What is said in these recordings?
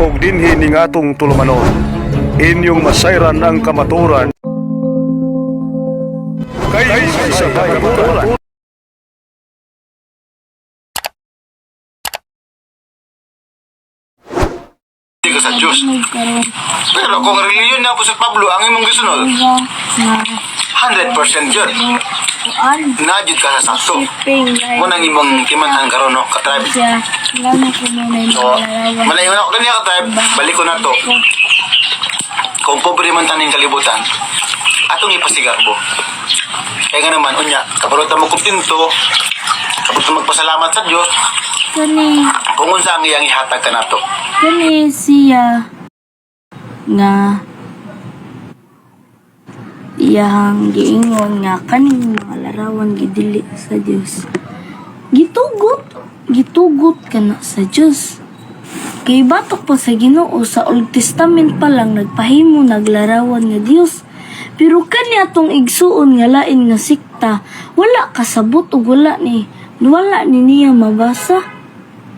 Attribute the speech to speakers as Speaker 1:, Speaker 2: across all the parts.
Speaker 1: og dinhi ning atong tulumanon. Inyong masayran ang kamaturan. Kay sa kamaturan.
Speaker 2: Ka sa Diyos. Pero kung reliyon na po sa Pablo, ang imong gisunod,
Speaker 3: siya na
Speaker 2: 100% yun.
Speaker 3: Kuan.
Speaker 2: Najud ka sa sakto.
Speaker 3: Shipping
Speaker 2: Mo nang imong timanhan karon no, ka-tribe.
Speaker 3: siya. Lalo ko muna yung
Speaker 2: So, malayo na ko kanya ka-tribe, balik ko na to. Kung pobre man taning kalibutan, atong ipasigarbo. Kaya nga naman, unya, kapalot mo kumpinto, kapag magpasalamat sa Diyos,
Speaker 3: Kani,
Speaker 2: kung unsa ang iyang ihatag ka nato.
Speaker 3: kani siya nga iyang giingon nga kaning mga larawan gidili sa Dios. Gitugot, gitugot kana sa Dios. Kay batok pa sa Ginoo sa Old Testament pa lang nagpahimo naglarawan nga Dios. Pero kani atong igsuon nga lain nga sikta, wala kasabot ug wala ni wala ni niya mabasa.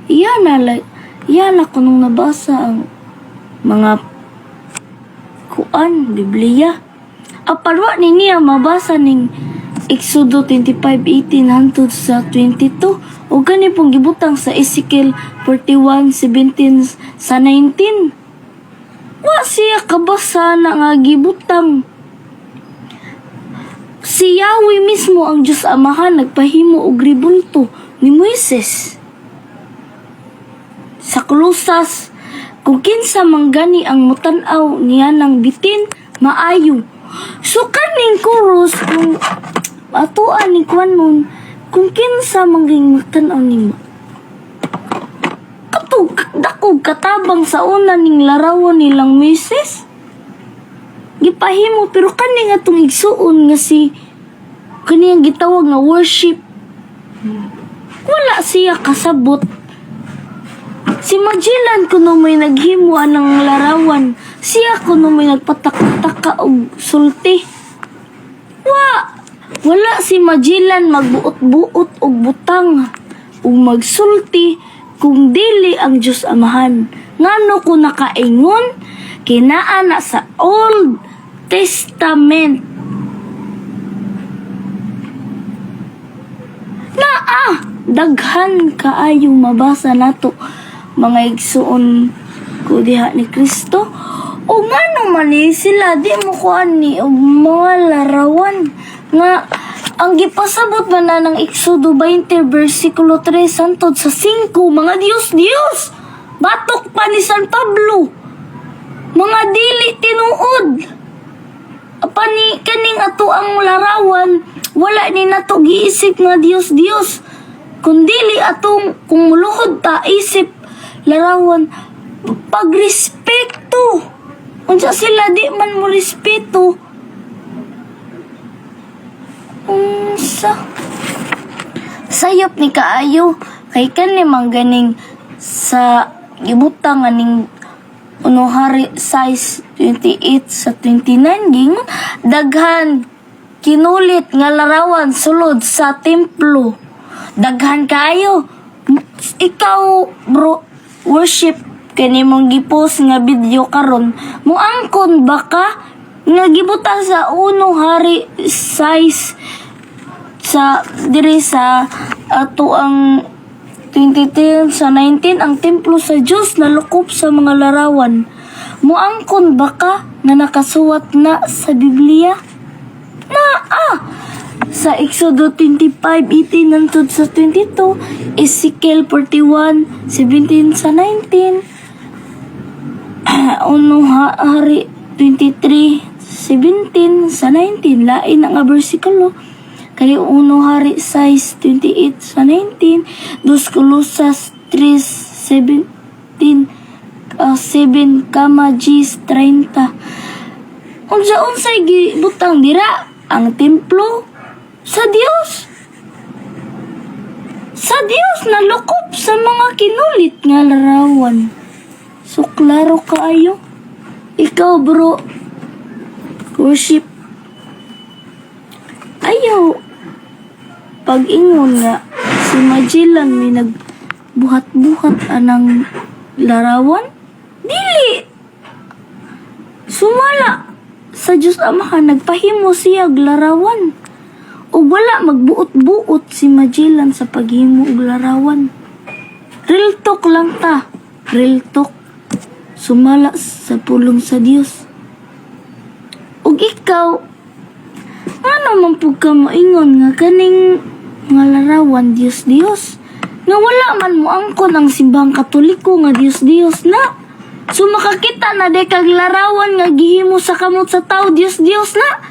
Speaker 3: Iya na iya na ko nung nabasa ang mga kuan Biblia. Aparwa ni niya mabasa ning Exodo 25:18 hangtod sa 22 o gani pong gibutang sa Ezekiel 41:17 sa 19. Wa siya kabasa na nga gibutang. Si Yahweh mismo ang Diyos Amahan nagpahimo og ribulto ni Moises. Sa Kolosas, kung kinsa manggani ang mutanaw niya ng bitin, maayo. So kaning kuros kung atuan ni kwan nun, kung kinsa mangging mutanaw nimo. Katog dakog katabang sa una ning larawan nilang Moses. Gipahimo pero kani nga tong igsuon nga si kani ang gitawag nga worship. Wala siya kasabot Si Magellan kuno may naghimo ng larawan. Siya kuno may nagpatakataka og sulti. Wa! Wala si Magellan magbuot-buot og butang ug magsulti kung dili ang Dios Amahan. Ngano ko nakaingon kinaa na sa Old Testament. Naa! Daghan kaayo mabasa nato mga igsuon ko diha ni Kristo. O nga naman eh, sila. Di mo kuan ni og mga larawan. Nga ang gipasabot man na ng Exodo 20 versikulo 3 santod sa 5 mga Dios Dios batok pa ni San Pablo. Mga dili tinuod. Apa ni kaning ato ang larawan wala ni nato giisip nga Dios Dios kundili atong kung ta isip larawan pagrespeto. Unsa sila di man mo respeto. Unsa sayop ni kaayo kay kani man ganing sa gibutang aning uno hari size 28 sa 29 ging daghan kinulit nga larawan sulod sa templo. Daghan kayo ikaw bro worship kani mong gipost nga video karon. Muangkon ba ka? Nga gibutang sa uno hari size sa diri sa ato ang 2010 sa 19 ang templo sa Dios nalukop sa mga larawan. Muangkon ba ka na nakasuwat na sa Biblia? Na ah sa Exodo 25:18 nantod sa 22 Ezekiel 41 17 sa 19 uno ha, hari 23 17 sa 19 lain ang bersikulo kay uno hari size 28 sa 19 dos Colosas 3 17 uh, 7 kama Gs 30 unsa unsay gibutang dira? Ang templo sa Dios sa Dios nalukop sa mga kinulit nga larawan. So klaro kaayo ikaw bro. Worship. Ayaw. Pag-ingon nga si Magellan may nagbuhat-buhat anang larawan? Dili. Sumala. Sa Diyos Amahan nagpahimo siya larawan. Ug wala magbuot-buot si Magellan sa paghimo og larawan. Real talk lang ta. Real talk. Sumala sa pulong sa Dios. Ug ikaw, ano man pug ka moingon nga kaning nga larawan Dios Dios nga wala man mo angkon ang simbang katoliko nga Dios Dios na so makakita na de kag larawan nga gihimo sa kamot sa tao Dios Dios na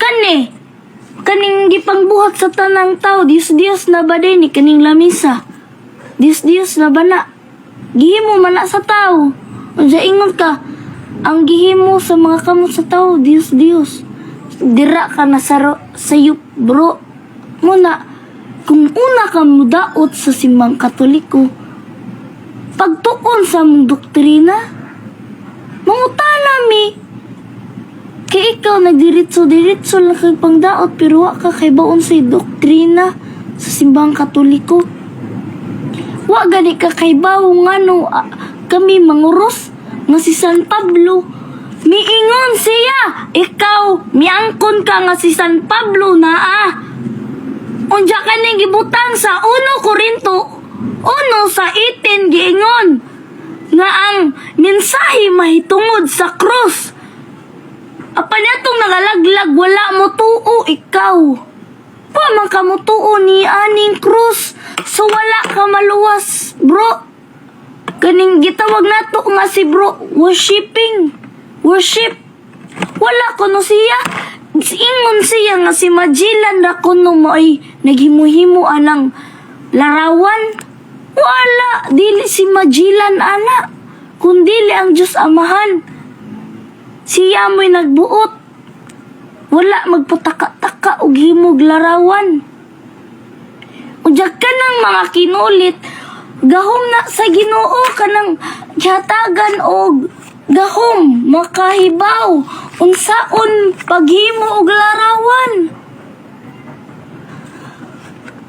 Speaker 3: kani kaning gipangbuhat sa tanang tao Dios Dios na ba ni kaning lamisa? Dios Dios na ba na? Gihimo man na sa tao. Unsa ingon ka ang gihimo sa mga kamot sa tao Dios Dios dira ka na sa ro- sayop bro. Muna kung una ka mudaot sa simbang katoliko pagtuon sa mong doktrina mangutana mi kay ikaw nagdiritso-diritso lang kay pangdaot pero wa ka kay baon sa doktrina sa simbang katoliko. Wa gani ka kay bawo ngano ah, kami manguros nga si San Pablo. Miingon siya ikaw miangkon ka nga si San Pablo na ah Unja ka ning gibutang sa 1 Korinto 1 sa 18 giingon nga ang mensahe mahitungod sa cross. Apa natong nagalaglag wala mo tuo ikaw. Pa man ka mo tuo ni aning cross. So wala ka maluwas, bro. Kaning gitawag nato nga si bro worshiping. Worship. Wala ko no siya. Ingon siya nga si Magellan na kuno mo ay naghimuhimo anang larawan. Wala, dili si Magellan ana. Kundili ang Diyos Amahan. Siya mo'y nagbuot. Wala magpataka-taka og himog larawan. Udyag ka ng mga kinulit, gahom na sa ginoo ka ng yatagan og gahom makahibaw unsaon paghimo og larawan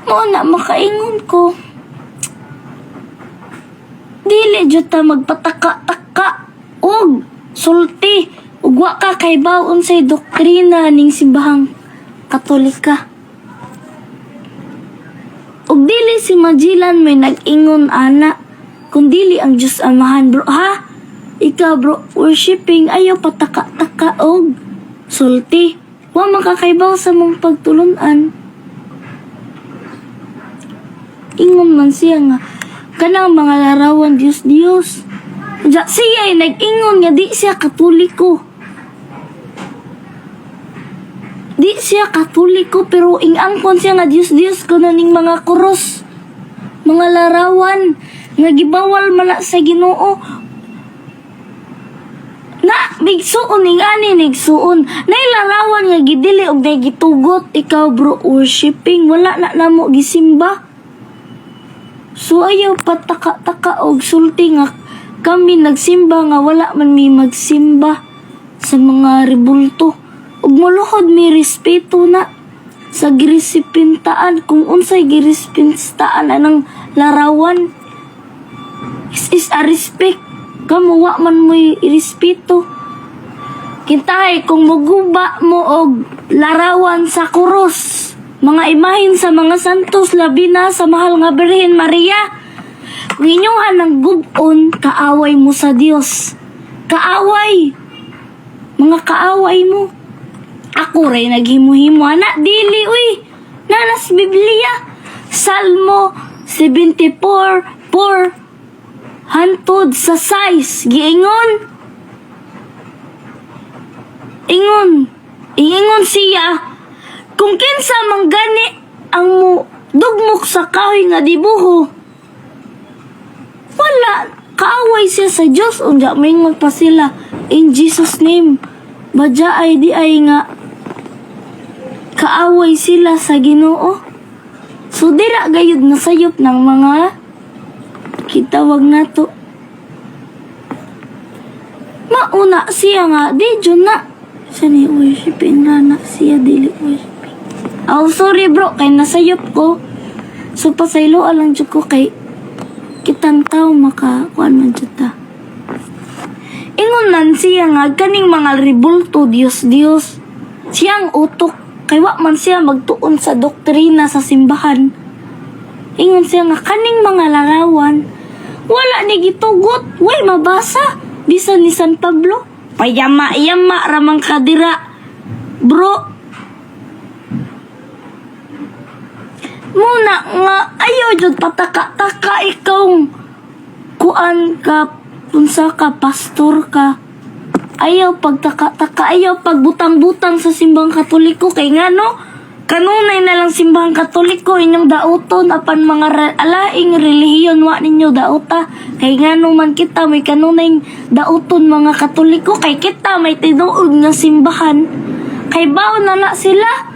Speaker 3: mo na makaingon ko dili jud ta magpataka-taka og sulti ug wa ka kay bawon say doktrina ning simbahang katolika. Ug dili si Magellan may nag-ingon ana kung dili ang Diyos Amahan bro ha? Ikaw bro worshiping ayaw pataka-taka og sulti. Wa makakaibaw sa mong pagtulunan. Ingon man siya nga kanang mga larawan Dios Dios ja siya ay nag-ingon nga di siya katoliko di siya katoliko pero ingangkon siya nga Dios Dios kuno ning mga kuros mga larawan nga gibawal man sa Ginoo. Na bigsuon ning ani nigsuon. Nay larawan nga gidili og nay gitugot. Ikaw bro worshiping. Wala na namo gisimba. So ayaw pataka-taka og sulti nga kami nagsimba nga wala man mi magsimba sa mga rebulto. Ug muluhod mi respeto na sa girisipintaan kung unsay girisipintaan anang larawan. Is is a respect. Kamu wa man mo irespeto. Kintahay kung maguba mo og larawan sa kuros. Mga imahin sa mga santos labi na sa mahal nga Birhen Maria. Kung inyuhan ng gubon, kaaway mo sa Dios. Kaaway. Mga kaaway mo. Ako rin naghimuhimo anak dili uy. Nanas Biblia. Salmo 74 4 Hantod sa size giingon. Ingon. Iingon siya kung kinsa manggani ang mo dugmok sa kahoy nga dibuho. Wala kaaway siya sa Dios unya mingon pa sila in Jesus name. Badya ay di ay nga kaaway sila sa Ginoo. So dira gayud nasayop ng mga kitawag nato. Mauna siya nga, di dyan na. Siya ni worshipin na na siya dili worshipin. Oh, sorry bro, kay nasayop ko. So pasaylo alang dyan ko kay kitang tao maka kuan man dyan ta. siya nga kaning mga ribulto Dios Dios. Siya ang utok kay wa man siya magtuon sa doktrina sa simbahan. Ingon siya nga kaning mga larawan wala ni gitugot, way mabasa bisan ni San Pablo. Payama-yama ramang kadira. Bro, Muna nga, ayaw jud pataka-taka ikaw. Kuan ka, punsa ka, pastor ka. Ayaw pagtaka-taka, ayaw pagbutang-butang sa simbang katoliko. Kay nga no, kanunay na lang simbang katoliko inyong dauton apan mga re- alaing relihiyon wa ninyo dauta. Kay nga no man kita may kanunay dauton mga katoliko. Kay kita may tinuod nga simbahan. Kay bao na na sila.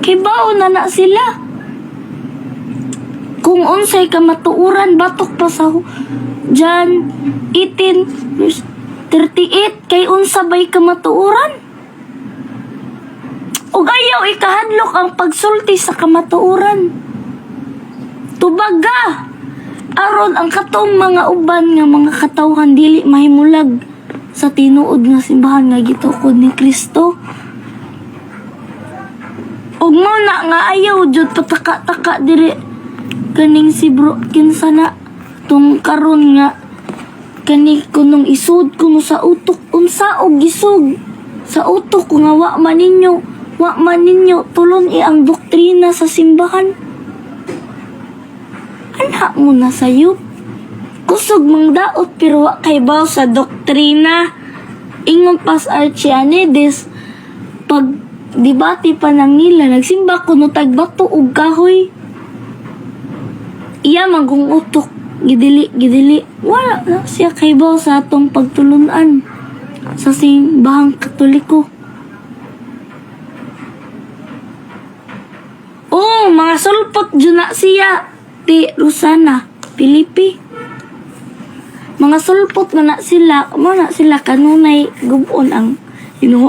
Speaker 3: Kay bao na na sila. Kung unsay ka matuuran, batok pa sa Jan 18 verse 38 kay unsa bay ka matuuran? Ug ayaw ikahadlok ang pagsulti sa kamatuuran. Tubaga! Aron ang katong mga uban nga mga katawhan dili mahimulag sa tinuod nga simbahan nga gitukod ni Kristo. Ug mo na nga ayaw jud pataka-taka diri kaning si bro kinsa na? Tung karon nga kani kunong isud kuno sa utok unsa og gisug sa utok ko nga wa man ninyo wa man ninyo tulon i ang doktrina sa simbahan. Anha mo na sayo? Kusog mang daot pero wa kay baw sa doktrina. Ingon pas Archianides pag debate pa nang nila nagsimba kuno tagbato og kahoy iya manggong utok gidili gidili. Wala na siya kay baw sa atong pagtulunan. Sa simbahang katoliko. Oh, mga sulpot dyan na siya. Ti Rosana, Pilipi. Mga sulpot na na sila, mo na sila kanunay gubon ang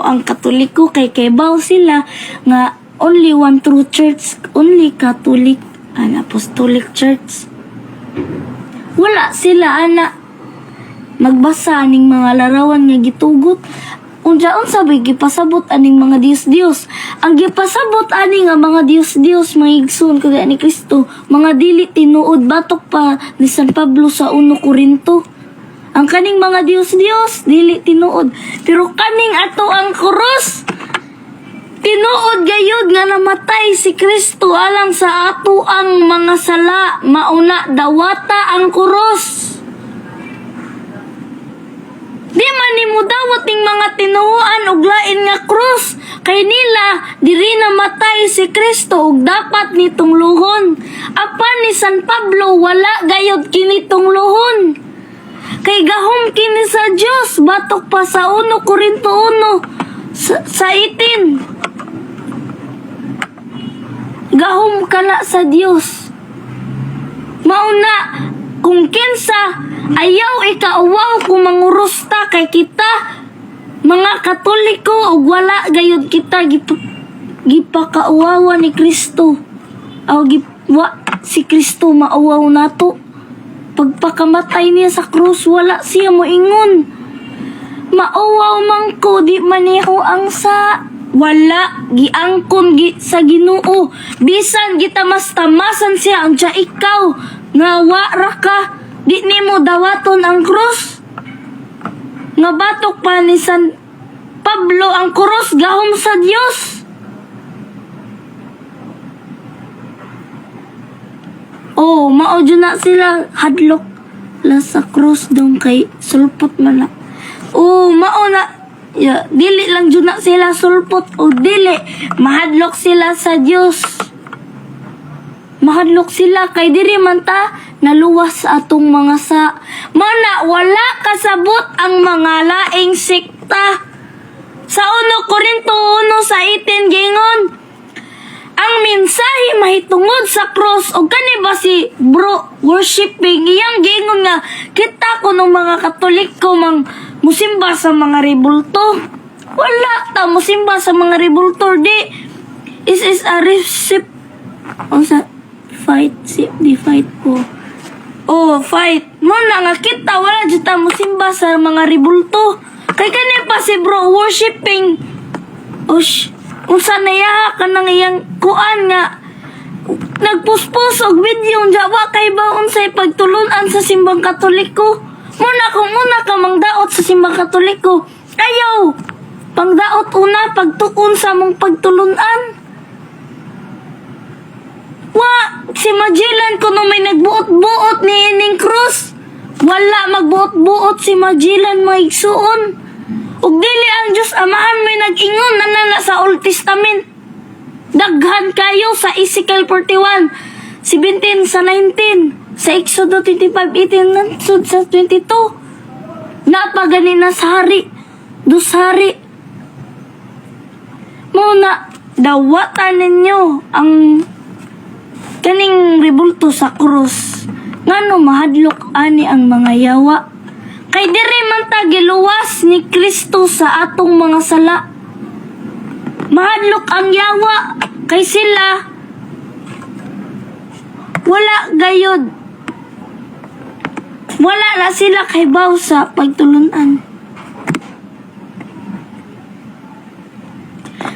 Speaker 3: ang Katoliko. Kay kaybaw sila nga only one true church, only Catholic and Apostolic Church. Wala sila ana magbasa ning mga larawan nga gitugot Unjaon sabi gipasabot aning mga Dios-Dios. Ang gipasabot ani nga mga Dios-Dios mga igsoon kagaya ni Kristo, mga dili tinuod batok pa ni San Pablo sa 1 Korinto. Ang kaning mga Dios-Dios dili tinuod, pero kaning ato ang krus Tinuod gayud nga namatay si Kristo alang sa ato ang mga sala, mauna dawata ang kuros. Di man nimo dawat ning mga tinuoan og lain nga krus kay nila diri namatay si Kristo ug dapat ni tungluhon. Apan ni San Pablo wala gayud kini tungluhon. Kay gahom kini sa Dios batok pa sa 1 Korinto 1 sa, sa 18. Gahom kana sa Dios. Mauna, kung kinsa, ayaw ikauwaw kung mangurusta kay kita, mga katoliko, ug wala gayud kita gip, gipakauwawa ni Kristo. Aw gip, wa, si Kristo mauwaw nato. Pagpakamatay niya sa krus, wala siya moingon. Mauwaw man ko, di maniho ang sa wala giangkon gi sa Ginoo. Bisan gita mas tamasan siya ang siya ikaw. Nga wa ra ka. Di nimo dawaton ang krus. Nga batok pa ni San Pablo ang krus gahom sa Dios. Oh, mao na sila hadlok. La sa krus dong kay sulpot man na. Oh, mao na ya, dili lang dyan na sila sulpot o dili mahadlok sila sa Dios. Mahadlok sila kay diri man ta naluwas atong mga sa mana wala kasabot ang mga laing sikta. Sa 1 Korinto 1 sa 18 gingon, ang mensahe mahitungod sa cross o kani ba si bro worshiping iyang gingon nga kita ko ng mga katoliko mang musimba sa mga rebulto wala ta musimba sa mga rebulto di is is a receipt o sa fight si di fight po Oh, fight. Mo na nga kita, wala dyan ta mo simba sa mga ribulto. Kay kani pa si bro, worshipping. Ush, unsa na yaha ka nang iyang kuan nga. Nagpuspos og video nga wa kay ba unsay pagtulunan sa simbang katoliko. Muna kung muna ka mangdaot sa simbang katoliko. Ayaw! Pangdaot una pagtuon sa mong pagtulunan. Wa, si Magellan kuno may nagbuot-buot ni Ining Cruz. Wala magbuot-buot si Magellan maigsuon. Ug dili ang Dios Amahan may nag-ingon na nana sa Old Testament. Daghan kayo sa Ezekiel 41, 17 sa 19, sa Exodo 25, 18, nansud sa 22. Napagani na sa hari, dos hari. Muna, dawatan ninyo ang kaning ribulto sa krus. Ngano mahadlok ani ang mga yawa. Kay diri man ta giluwas ni Kristo sa atong mga sala. Mahadlok ang yawa kay sila wala gayod. Wala na sila kay baw sa pagtulunan.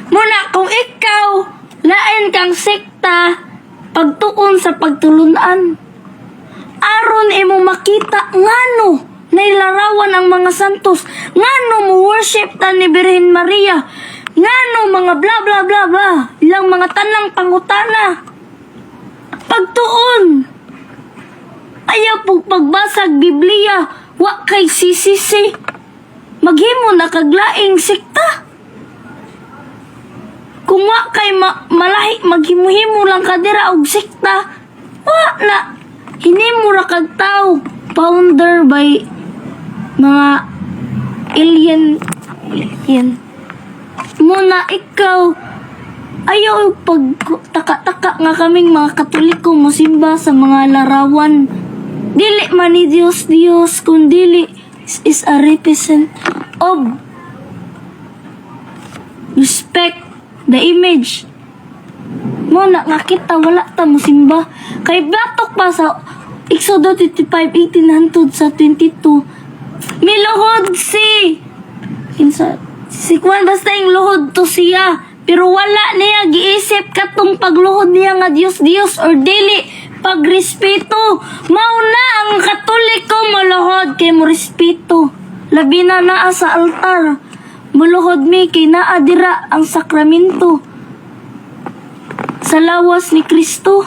Speaker 3: Muna kung ikaw lain kang sekta pagtuon sa pagtulunan. Aron imo makita ngano nailarawan ang mga santos, ngano mo worship ta ni Birhen Maria, ngano mga bla bla bla bla, ilang mga tanang pangutana. Pagtuon. Ayaw po pagbasag Biblia, wa kay sisisi. Maghimo na kaglaing sikta. Kung wa kay ma- malahi maghimuhimo lang kadira og sikta, wa na hinimo ra kag tao founder by mga alien alien muna ikaw ayaw pag taka-taka nga kaming mga katoliko musimba sa mga larawan dili man ni Dios Dios kun dili is- a represent of respect the image. Mo na nga kita wala ta mo simba kay batok pa sa Exodo 25 18 hantod sa 22 miluhod si kinsa si Kwan basta yung luhod to siya. Pero wala niya giisip katong pagluhod niya nga Dios Dios or dili pagrespeto mao na ang katoliko maluhod kay mo respeto labi na naa sa altar muluhod mi kay naa dira ang sakramento sa lawas ni Kristo.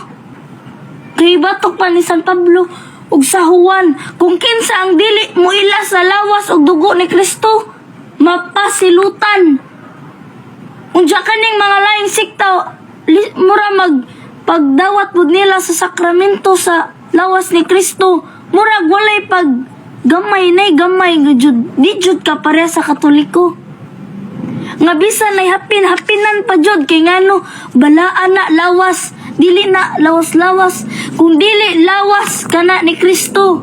Speaker 3: Kay batok pa ni San Pablo ug sa Juan kung kinsa ang dili mo ila sa lawas ug dugo ni Kristo mapasilutan. Unja kaning mga laing sikta mura mag pagdawat pud nila sa sakramento sa lawas ni Kristo murag walay pag gamay nay gamay jud di jud ka pareha sa katoliko. Nga bisan ay hapin hapinan pa jud kay ngano balaan na lawas dili na lawas-lawas kung dili lawas kana ni Kristo.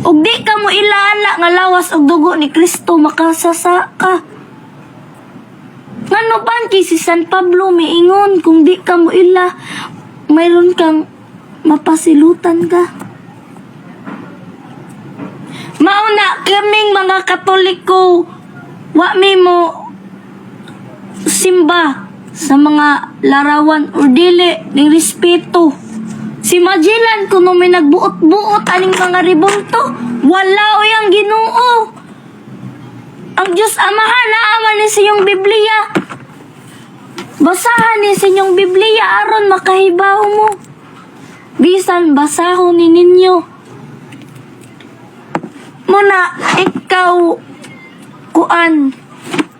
Speaker 3: Ug di ka mo ilaala nga lawas og dugo ni Kristo makasasa ka. Ngano ban kay si San Pablo miingon kung di ka mo ila mayroon kang mapasilutan ka Mauna kaming mga Katoliko wa mo simba sa mga larawan o dili ng respeto. Si Magellan kuno may nagbuot-buot aning mga ribulto, wala o yang Ginoo. Ang Diyos Amahan naaman ni sa iyong Biblia. Basahan ni sa inyong Biblia aron makahibaw mo. Bisan basahon ni ninyo. Muna ikaw kuan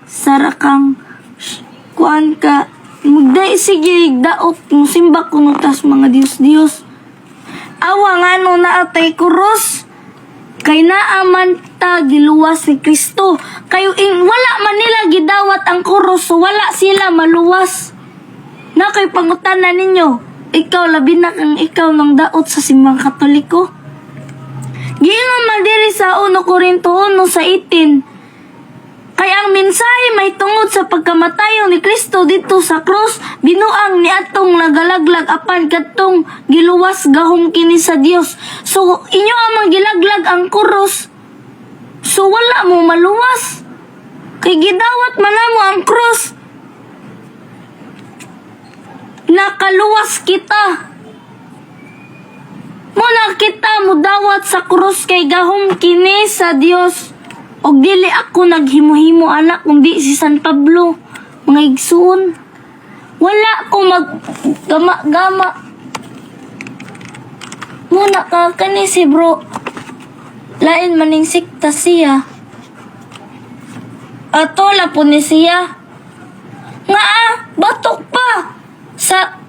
Speaker 3: sarakang kuan ka magday sige daot mo simba kuno tas mga dios dios awa nga no na atay kuros kay naaman ta giluwas ni Kristo kayo in wala man nila gidawat ang kuros so wala sila maluwas na kay pangutanan ninyo ikaw labi na kang ikaw ng daot sa simbang katoliko Giingon man diri sa 1 Korinto 1 sa 18 Kaya ang mensahe may tungod sa pagkamatayo ni Kristo dito sa krus, binuang ni atong nagalaglag apan katong giluwas gahom kini sa Dios. So inyo amang gilaglag ang krus. So wala mo maluwas. Kay gidawat man namo ang krus. Nakaluwas kita. Muna kita mo dawat sa krus kay gahom kini sa Dios. Og dili ako naghimuhimo anak kundi si San Pablo. Mga igsuon. Wala ko mag gama-gama. Muna ka kani si bro. Lain maning sikta siya. Ato la po ni siya. Nga ah, batok pa. Sa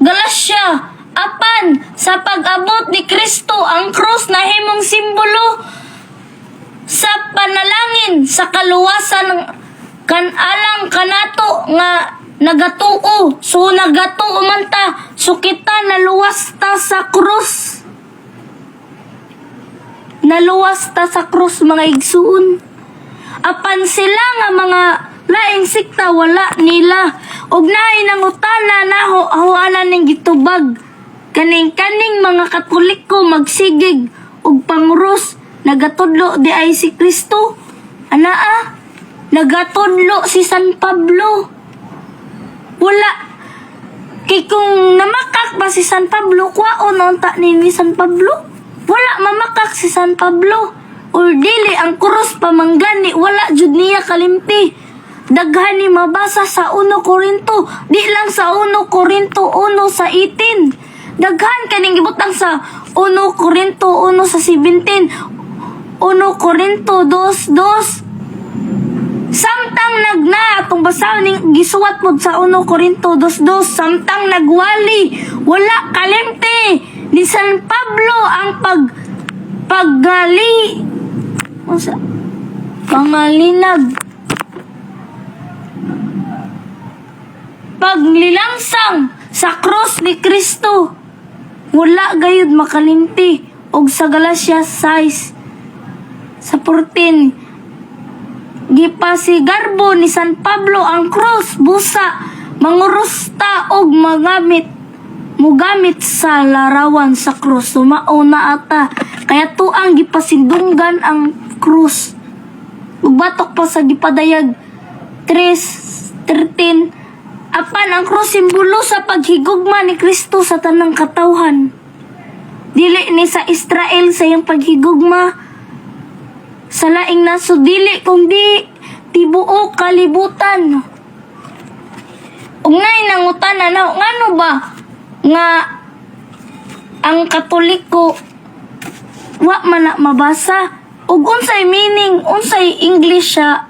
Speaker 3: Galasya apan sa pag-abot ni Kristo ang krus na himong simbolo. Sa panalangin sa kaluwasan ng kanalang kanato nga nagatuo. So nagatuo man ta. So kita naluwas ta sa krus naluwas ta sa krus mga igsuon. Apan sila nga mga laing sikta wala nila. Ug naay nangutana na ho hawanan ning gitubag. Kaning kaning mga katoliko magsigig ug pangurus nagatudlo di ay si Kristo. Ana ah nagatudlo si San Pablo. Wala. Kay kung namakak ba si San Pablo kwaon unta ni San Pablo wala mamakak si San Pablo. Or dili ang krus pamanggani wala jud niya kalimti daghan ni mabasa sa 1 Korinto. Di lang sa 1 Korinto 1 sa 18 daghan kaning gibutang sa 1 Korinto 1 sa 17 1 Korinto 2.2 Samtang nagna atong basaw ning gisuwat pod sa 1 Korinto 2.2 samtang nagwali wala kalimti ni San Pablo ang pag paggali. Pangalinag. Paglilangsang sa cross ni Kristo. Wala gayud makalimti. Og sa Galacia 6 sa 14 gipasigarbo ni San Pablo ang cross. Busa mangurusta og magamit mugamit sa larawan sa krus sumao na ata. Kaya tuang gipasindunggan ang krus. Ugbatok pa sa gipadayag. 3.13 Apan ang krus simbolo sa paghigugma ni Kristo sa tanang katawhan. Dili ni sa Israel sa iyang paghigugma. Sa laing naso dili kung di tibuo kalibutan. Ungay nangutan na ngano ba nga ang katoliko wa man na mabasa. Ug unsay meaning unsay English siya?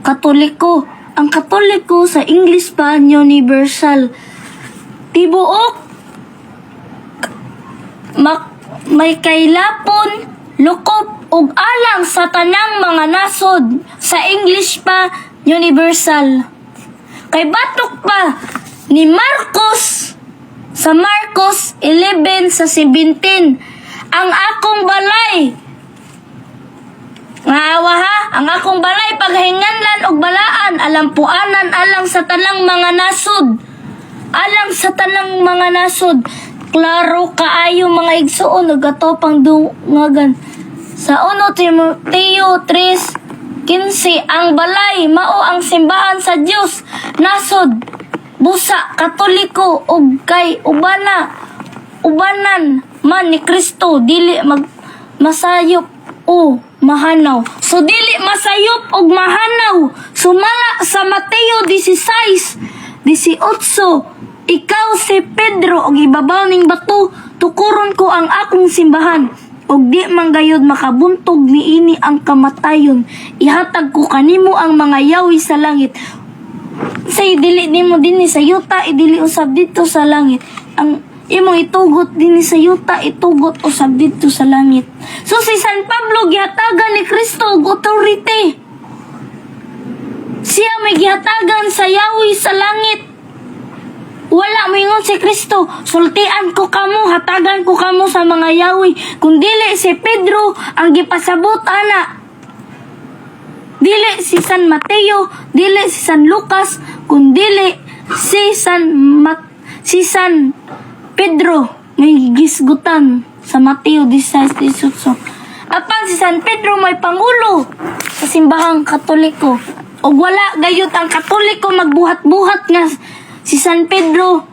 Speaker 3: Katoliko. Ang katoliko sa English pa universal. Tibuok. Mak may kailapon lukop ug alang sa tanang mga nasod. Sa English pa universal. Kay batok pa ni Marcos sa Marcos 11 sa 17 ang akong balay nga awa ha, ang akong balay paghinganlan og balaan alampuanan alang sa tanang mga nasod. Alang sa tanang mga nasod. Klaro kaayo mga igsuon nagatopang dungagan. Sa 1 Timoteo 3 15 ang balay mao ang simbahan sa Dios nasod busa katoliko ug kay ubana ubanan man ni Kristo dili mag masayop o mahanaw. So dili masayop og mahanaw. Sumala sa Mateo 16, 18. Ikaw si Pedro og ibabaw ning bato, tukuron ko ang akong simbahan. Og di man gayud makabuntog niini ang kamatayon. Ihatag ko kanimo ang mga yawi sa langit. Say dili nimo dinhi sa yuta, idili usab dito sa langit. Ang imong itugot din sa yuta itugot usab dito sa langit. So si San Pablo gihatagan ni Kristo og authority. Siya may gihatagan sa yawi sa langit. Wala moingon si Kristo sultian ko kamo hatagan ko kamo sa mga yawi kung dili si Pedro ang gipasabot ana dili si San Mateo, dili si San Lucas, kundili si San Mat si San Pedro may gisgutan sa Mateo 16:18. Apan si San Pedro may pangulo sa simbahang Katoliko. O wala gayud ang Katoliko magbuhat-buhat nga si San Pedro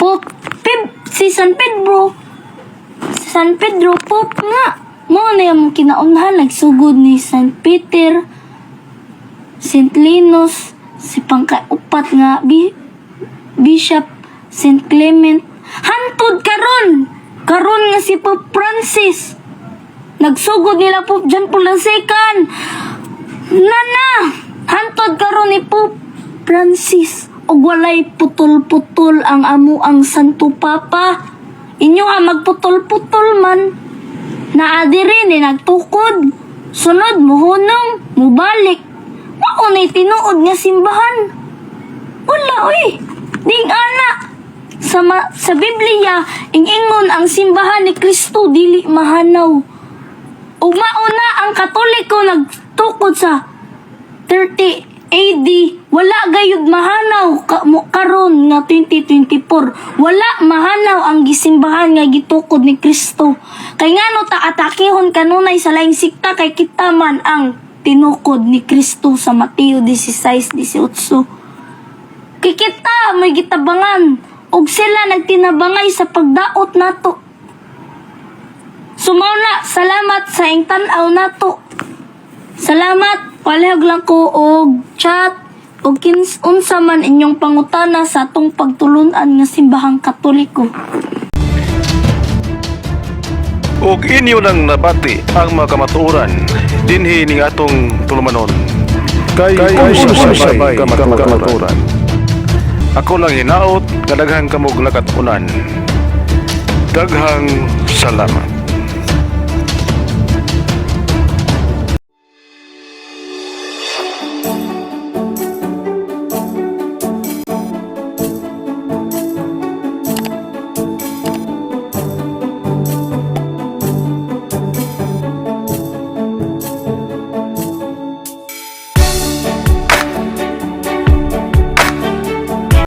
Speaker 3: Pope Pib, si San Pedro San Pedro Pope nga mo na yung kinaunhan? Nagsugod ni San Peter St. Linus si pangkaupat nga bi, Bishop St. Clement. Hantod karon! Karon nga si Pope Francis. Nagsugod nila Pope John Paul II nana hantod karon ni Pope Francis. Ug walay putol-putol ang amo ang Santo Papa. Inyo nga magputol-putol man naa diri ni nagtukod. Sunod muhunong mubalik. Mao nay tinuod nga simbahan. Wala oy ding ana. Sa ma- sa Biblia ingon ang simbahan ni Kristo dili mahanaw. Ug mauna ang Katoliko nagtukod sa 30 AD wala gayud mahanaw ka, karon nga 2024 wala mahanaw ang gisimbahan nga gitukod ni Kristo. Kay ngano ta atakehon kanunay sa laing sikta kay kita man ang tinukod ni Kristo sa Mateo 16:18 kay kita may gitabangan ug sila nagtinabangay sa pagdaot nato. Sumauna, salamat sa ing tan-aw nato. Salamat, palihag lang ko og chat. Og kins unsa man inyong pangutana sa atong pagtulunan nga simbahang Katoliko.
Speaker 1: ug inyo nang nabati ang mga kamatuoran dinhi ning atong tulumanon. Kay sabay kamatuoran ako lang hinaot nga daghang kamog nakatunan daghang salamat